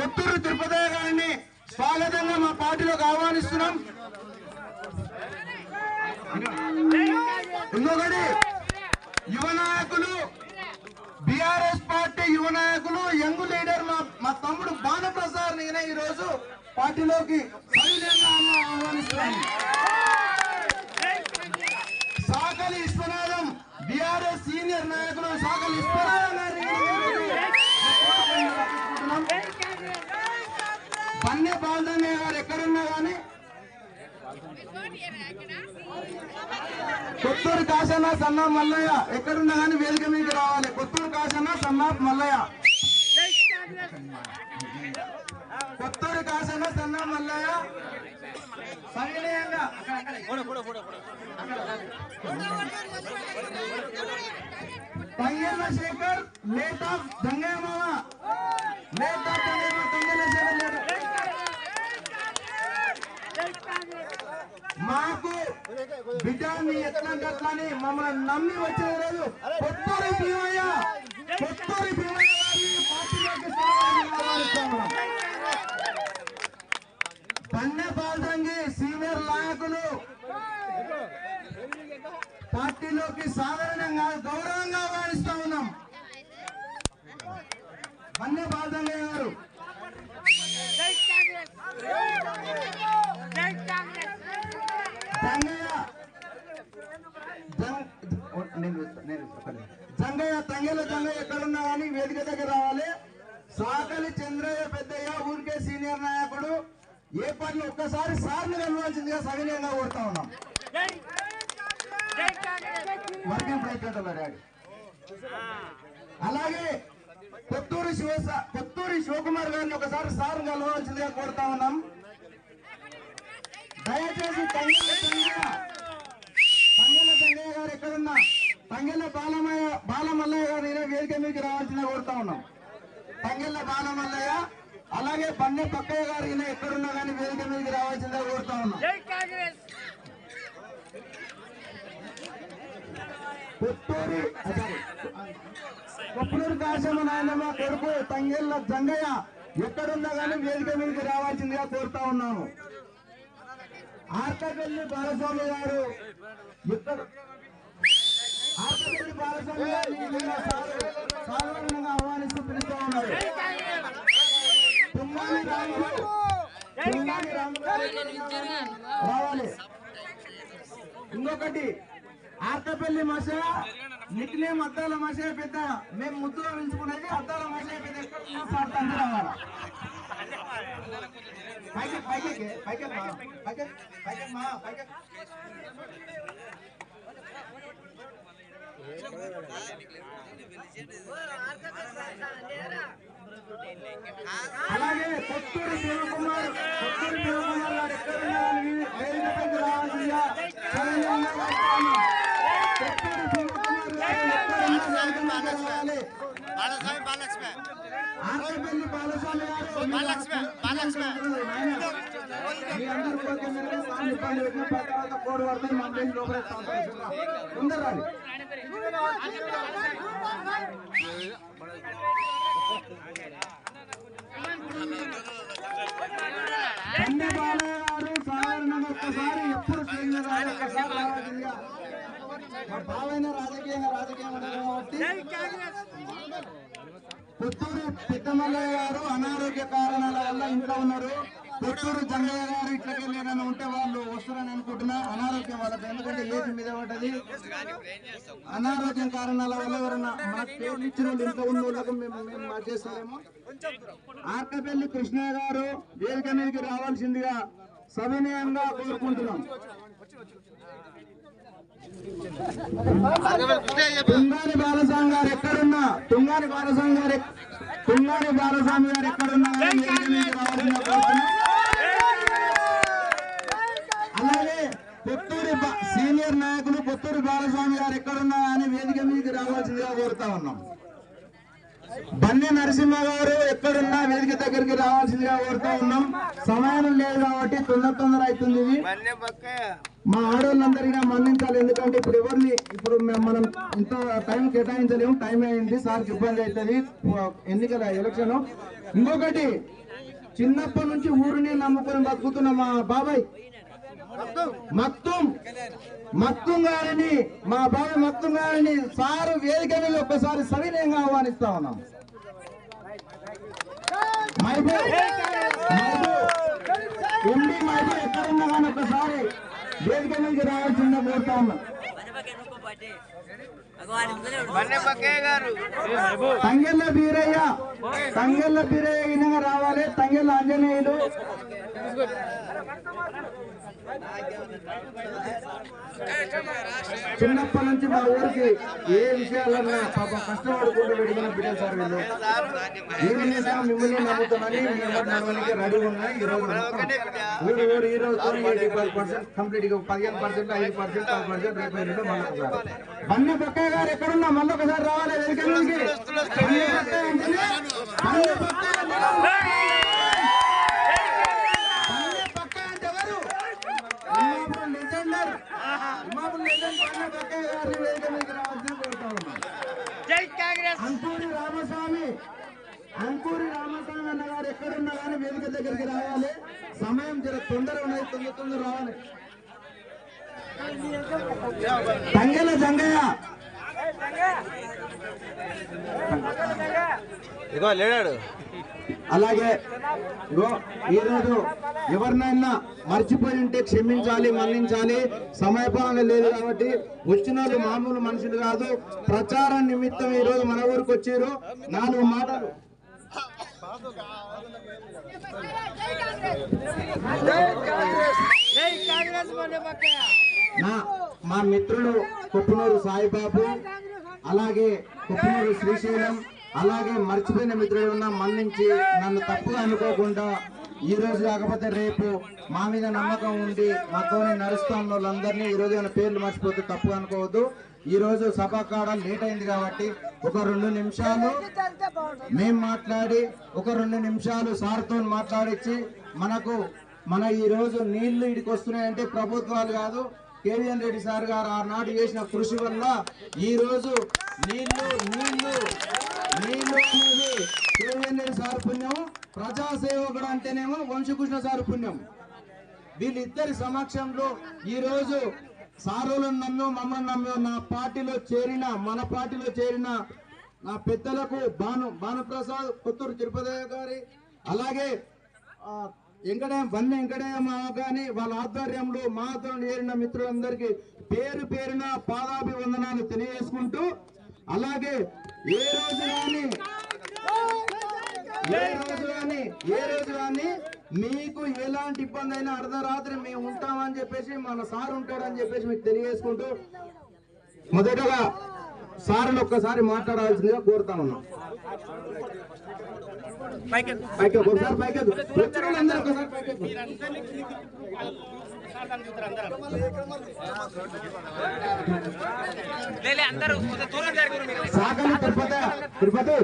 కొత్తూరు తిరుపతి గారిని స్వాగతంగా మా పార్టీలోకి ఆహ్వానిస్తున్నాం. ఇంకొకటి యువ నాయకులు బిఆర్ఎస్ పార్టీ యువ నాయకులు యంగ్ లీడర్ మా మా తమ్ముడు బాణప్రసాద్ నేనే ఈ రోజు పార్టీలోకి సవినయంగా ఆహ్వానిస్తున్నాను సాకలి విశ్వనాథం బిఆర్ఎస్ సీనియర్ నాయకులు సాకలి విశ్వనాథం గారిని పన్నె బాలదన్నయ్య గారు ఎక్కడున్నా కానీ కొత్తూరు కాశన్న సన్నా మల్లయ్య. ఎక్కడున్నా కానీ వేదిక మీదకి రావాలి. కొత్తూరు కాశన్న సన్నా మల్లయ్య. కొత్తూరు కాశన్న సన్నా మల్లయ్య. సవినయంగా. తంగేళ్ళ శేఖర్ లేట్ ఆఫ్ దంగయ్య మామ. లేట్ ఆఫ్ దంగయ్య మామ తంగేళ్ళ శేఖర్ లేట్ మాకు బిడ్డ మీ ఎట్లంటే మమ్మల్ని నమ్మి వచ్చేది లేదు. కొత్తూరి భీమయ్య కొత్తూరి భీమయ్య పన్నె పాల్దంగి సీనియర్ నాయకులు పార్టీలోకి సాధారణంగా గౌరవంగా వారి ఉన్నాం పన్నె పాల్దంగయ్య గారు జంగయ్య జం- నేను చూస్తా, నేను చూస్తా, ఒక్క నిమిషం. జంగయ్య తంగెల జంగయ్య ఎక్కడున్నా కానీ వేదిక దగ్గర రావాలి. సాకలి చంద్రయ్య పెద్దయ్య ఊరికే సీనియర్ నాయకుడు. ఏ పని ఒక్కసారి సార్లు కలవాల్సిందిగా సవినయంగా కోరుతా ఉన్నాం. వర్గం ప్రయత్నాలు డాడీ. అలాగే కొత్తూరు శివ కొత్తూరి శివకుమార్ గారిని ఒకసారి సార్ కలవాల్సిందిగా కోరుతా ఉన్నాం. దయచేసి తంగల తంగయ్య తంగయ్య గారు ఎక్కడున్నా? తంగెల బాలమయ్య బాలమల్లయ్య గారు వేదిక మీదకి రావాల్సిన కోరుతా ఉన్నాం. తంగెల బాలమల్లయ్య అలాగే పన్నె పక్కయ్య గారు ఈయన ఎక్కడున్నా కానీ వేదిక మీదకి రావాల్సిందిగా కోరుతా ఉన్నాం. సారీ కొప్పూరు కాశమ్మ నాయనమ్మ కొడుకు తంగెళ్ళ జంగయ్య ఎక్కడున్నా కానీ వేదిక మీదకి రావాల్సిందిగా కోరుతా ఉన్నాము. ఆర్కపల్లి బాలస్వామి గారు ఎక్కడ సాధారణంగా ఆహ్వానిస్తూ పిలుస్తూ ఉన్నారు. తుమ్మాని రాము తుమ్మాని రాము రావాలి. ఇంకొకటి ఆర్కపల్లి మసయ నిక్నేమ్ అద్దాల మసే పెద్ద మేము ముద్దులో పిలుచుకునేది అద్దాల మసే పెద్ద ఎక్కడ మాట్లాడుతుంది పైకి పైకి పైకి పైకి పైకి మా పైకి అలాగే కొత్తూరు శివకుమార్ కొత్తూరు శివకుమార్ గారు ఎక్కడున్నా కానీ వేదిక పైకి రావాల్సిందిగా. కొత్తూరు శివకుమార్ గారు ఎక్కడున్నా వేదిక పైకి రావాలి ఆర్కపల్లి బాలస్వామి గారు బాలలక్ష్మి, బాలలక్ష్మి. మీ అందరూ కోరిక మేరకు స్వామి ఇబ్బంది పెట్టిన తర్వాత కోడి పడుతుంది మన దేశం లోపలే ముందర తండ్రి బాలయ్య గారు సాధారణంగా ఒక్కసారి ఎప్పుడు ఒక్కసారి రావాల్సిందిగా మా బావైన రాజకీయంగా రాజకీయం ఉన్నారు కాబట్టి పుత్తూరు పెద్దమల్లయ్య గారు అనారోగ్య కారణాల వల్ల ఇంట్లో ఉన్నారు పుత్తూరు జంగయ్య గారు ఇట్లకి ఏదైనా ఉంటే వాళ్ళు వస్తారని అనుకుంటున్నా. అనారోగ్యం వాళ్ళకి ఎందుకంటే ఏజ్ మీద పడ్డది. అనారోగ్యం కారణాల వల్ల ఎవరన్నా మాకు పేర్లు ఇచ్చిన వాళ్ళు ఇంట్లో ఉన్న వాళ్ళకు మేము మేము ఆర్కపల్లి కృష్ణయ్య గారు వేదిక మీదకి రావాల్సిందిగా సవినయంగా కోరుకుంటున్నాం. తుంగాని బాలస్వామి గారు ఎక్కడున్నా? తుంగాని బాలస్వామి గారు తుంగాని బాలస్వామి గారు ఎక్కడున్నా కానీ వేదిక మీదకి రావాల్సిందిగా కోరుతున్నాం అలాగే పుత్తూరి బా- సీనియర్ నాయకులు పుత్తూరి బాలస్వామి గారు ఎక్కడున్నా కానీ వేదిక మీదకి రావాల్సిందిగా కోరుతా ఉన్నాం బన్నె నరసింహ గారు ఎక్కడున్నా వేదిక దగ్గరికి రావాల్సిందిగా కోరుతా ఉన్నాం. సమయం లేదు కాబట్టి తొందర తొందర అవుతుంది ఇది. మా ఆడవాళ్ళందరికీ మన్నించాలి. ఎందుకంటే ఇప్పుడు ఎవరిని ఇప్పుడు మనం ఇంత టైం కేటాయించలేము. టైం అయింది. సార్కి ఇబ్బంది అవుతుంది. ఎన్నికల ఎలక్షన్. ఇంకొకటి చిన్నప్పటి నుంచి ఊరిని నమ్ముకొని బతుకుతున్న మా బాబాయ్. మక్తుం మక్తుం గారిని మా బావి మక్తుం గారిని సారు వేదిక మీద ఒక్కసారి సవినయంగా ఆహ్వానిస్తా ఉన్నాం. మహబూబ్ మహబూబ్ ఎండి ఎక్కడున్నా కానీ ఒక్కసారి వేదిక నుంచి రావాల్సిందే కోరుతా ఉన్నాం. తంగెళ్ళ బీరయ్య. తంగెళ్ళ బీరయ్య రావాలి. తంగెళ్ళ ఆంజనేయులు. చిన్నప్పటి నుంచి మా ఊరికి ఏ విషయాలన్నా పాప కష్టపడుకుంటూ పెట్టుకున్న బిడ్డలు సార్ వీళ్ళు. మిమ్మల్ని నమ్ముతామని మీ నడవడానికి రెడీ ఉన్నాయి ఈ రోజు మొత్తం ఊరు ఊరు ఈ రోజు ఎయిటీ ఫైవ్ పర్సెంట్ కంప్లీట్గా పదిహేను పర్సెంట్ ఐదు పర్సెంట్ ఆరు పర్సెంట్ రేపు రెండు మళ్ళీ ఒకసారి. బన్నీ బక్కయ్య గారు ఎక్కడున్నా? మళ్ళీ ఒకసారి రావాలి. వెనుక ఇమాముల్ వేదిక అంకూరి రామస్వామి అంకూరి రామస్వామి అన్న గారు ఎక్కడున్నా కానీ వేదిక దగ్గరికి రావాలి. సమయం జర తొందర ఉన్నది తొందర తొందర రావాలి. తంగెల జంగయ్య. ఇగో లేడాడు. అలాగే ఈరోజు ఎవరినైనా మర్చిపోయి ఉంటే క్షమించాలి మన్నించాలి. సమయపాలన లేదు కాబట్టి వచ్చిన వాళ్ళు మామూలు మనుషులు కాదు. ప్రచారం నిమిత్తం ఈ రోజు మన ఊరికి వచ్చారు. నాలుగు మాటలు. మా మిత్రుడు కొప్పునూరు సాయిబాబు అలాగే కొప్పునూరు శ్రీశైలం అలాగే మర్చిపోయిన మిత్రుడు ఉన్న మన్నించి నన్ను తప్పుగా అనుకోకుండా ఈ రోజు కాకపోతే రేపు మా మీద నమ్మకం ఉండి మాతోనే నడుస్తాం వాళ్ళందరినీ ఈ రోజు ఏమైనా పేర్లు మర్చిపోతే తప్పు అనుకోవద్దు. ఈ రోజు సభ కాడ లేట్ అయింది కాబట్టి ఒక రెండు నిమిషాలు మేం మాట్లాడి ఒక రెండు నిమిషాలు సార్తో మాట్లాడించి మనకు మన ఈ రోజు నీళ్ళు ఇడికి వస్తున్నాయంటే ప్రభుత్వాలు కాదు కేవీఎన్ రెడ్డి సార్ గారు ఆనాడు చేసిన కృషి వల్ల ఈ రోజు నీళ్ళు నీళ్ళు నీళ్ళు అనేది కేవీఎన్ సార్ పుణ్యం ప్రజాసేవకుడు అంటేనేమో వంశకృష్ణ సార్ పుణ్యం. వీళ్ళిద్దరి సమక్షంలో ఈరోజు సారులను నమ్మి మమ్మల్ని నమ్మి నా పార్టీలో చేరిన మన పార్టీలో చేరిన నా పెద్దలకు భాను భానుప్రసాద్ కొత్తూరు తిరుపతి గారి అలాగే వెంకటయ్య వెంకటేం వెంకటయ్య వెంకటేయ కానీ వాళ్ళ ఆధ్వర్యంలో మాతో చేరిన మిత్రులందరికీ పేరు పేరున పాదాభివందనాలు తెలియజేసుకుంటూ అలాగే ఏ రోజు కానీ ఏ రోజు కానీ ఏ రోజు కానీ మీకు ఎలాంటి ఇబ్బంది అయినా అర్ధరాత్రి మేము ఉంటామని చెప్పేసి మన సార్ ఉంటాడని చెప్పేసి మీకు తెలియజేసుకుంటూ మొదటగా సార్ని ఒక్కసారి మాట్లాడాల్సిందిగా కోరుతా ఉన్నాం. పైకి ఒకసారి పైకి వచ్చిన వాళ్ళందరూ ఒకసారి పైకి అందరూ. కొంచెం దూరం జరుగురు మీరు. సాగలి తిరుపతి తిరుపతి